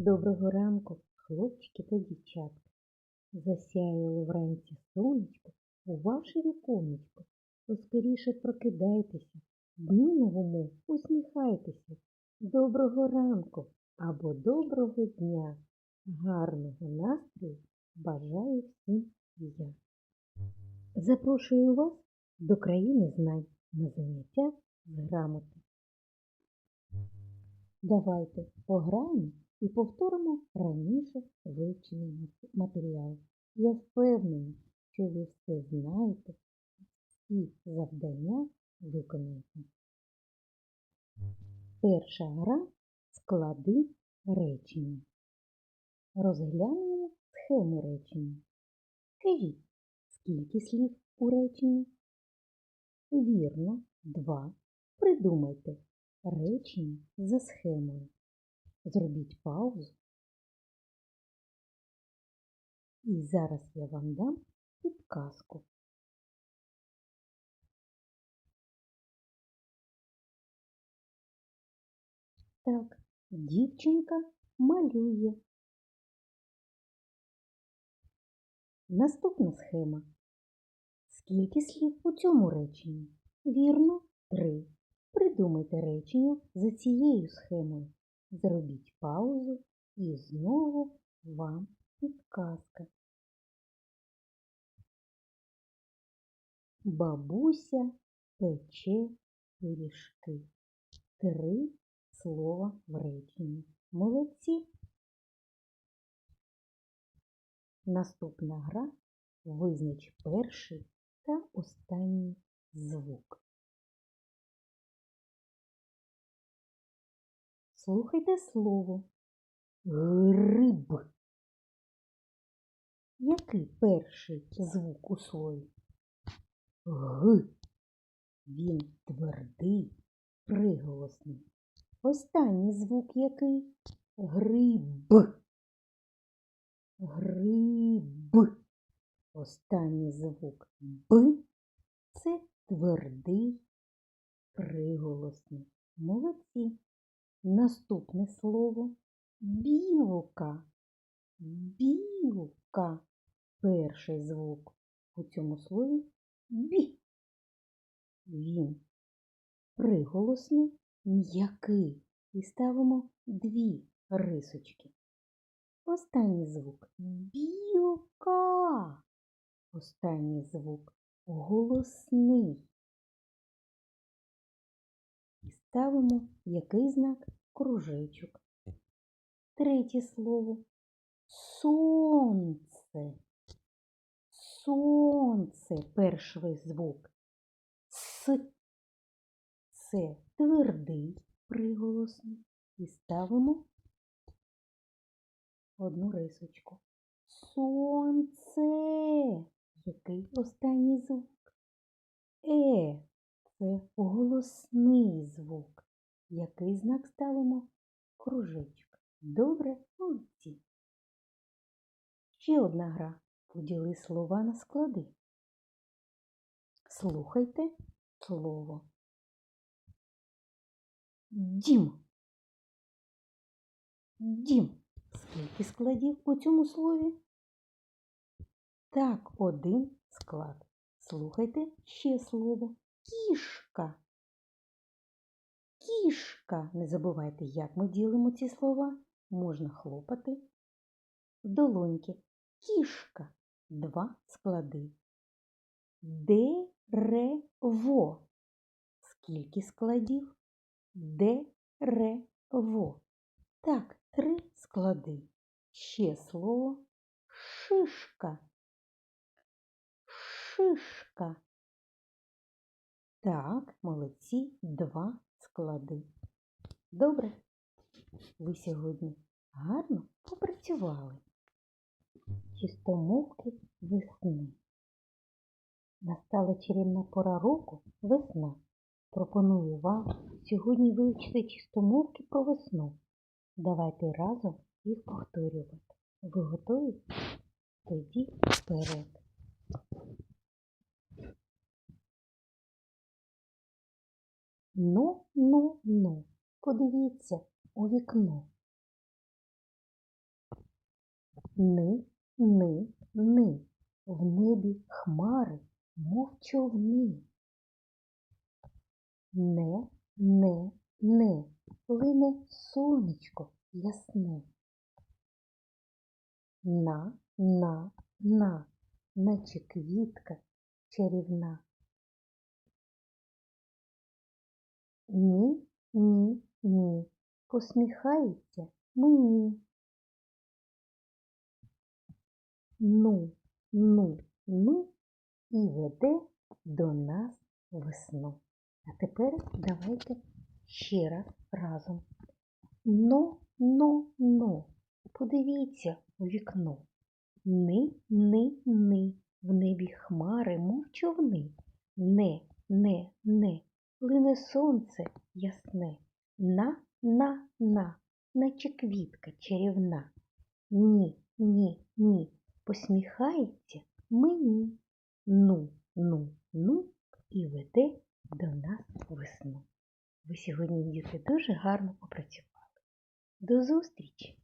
Доброго ранку, хлопчики та дівчатка. Засяяло вранці сонечко у ваше віконечко. Поскоріше прокидайтеся, дню новому усміхайтеся. Доброго ранку або доброго дня. Гарного настрою бажаю всім я. Запрошую вас до країни знань на заняття з грамоти. Давайте пограємо і повторимо раніше вивчений матеріал. Я впевнена, що ви все знаєте і завдання виконаєте. Перша гра склади речення. Розглянемо схему речення. Скажіть, скільки слів у реченні? Вірно, два. Придумайте речення за схемою. Зробіть паузу. І зараз я вам дам підказку. Так, дівчинка малює. Наступна схема. Скільки слів у цьому реченні? Вірно, три. Придумайте речення за цією схемою. Зробіть паузу і знову вам підказка. Бабуся пече пиріжки. Три слова в реченні. Молодці. Наступна гра визнач перший та останній звук. Слухайте слово гриб. Який перший звук у слові? Г. Він твердий, приголосний. Останній звук який? Гриб. Гриб. Останній звук Б це твердий, приголосний. Молодці. Наступне слово білка. Білка. Перший звук у цьому слові бі. Він приголосний, м'який. І ставимо дві рисочки. Останній звук білка. Останній звук голосний. Ставимо який знак кружечок. Третє слово сонце. Сонце перший звук. С. Це твердий приголосний. І ставимо одну рисочку. Сонце. Який останній звук? Е. Це голосний звук. Який знак ставимо? Кружечок. Добре, молодці. Ще одна гра. Поділи слова на склади. Слухайте слово. Дім. Дім. Скільки складів у цьому слові? Так, один склад. Слухайте ще слово. Кішка. Кішка. Не забувайте, як ми ділимо ці слова. Можна хлопати в долоньки. Кішка. Два склади. Дерево. Скільки складів? Дерево. Так, три склади. Ще слово шишка. Шишка. Так, молодці, два склади. Добре, ви сьогодні гарно попрацювали. Чистомовки весни. Настала чарівна пора року весна. Пропоную вам сьогодні вивчити чистомовки про весну. Давайте разом їх повторювати. Ви готові? Тоді вперед. Ну, ну, ну, подивіться у вікно. Ни, ни, ни. В небі хмари, мов човни. Не, не, не. Лине сонечко ясне. На, на, на, наче квітка чарівна. Ні, ні, ні, посміхається мені. Ну, ну, ну і веде до нас весну. А тепер давайте ще раз разом. Но, но, но, подивіться у вікно. Ни, ни, ни, в небі хмари, мов човни. Не, не, не, лине сонце ясне. На, на, на, наче квітка чарівна. Ні, ні, ні, посміхається мені. Ну, ну, ну і веде до нас весну. Ви сьогодні, діти, дуже гарно попрацювали. До зустрічі!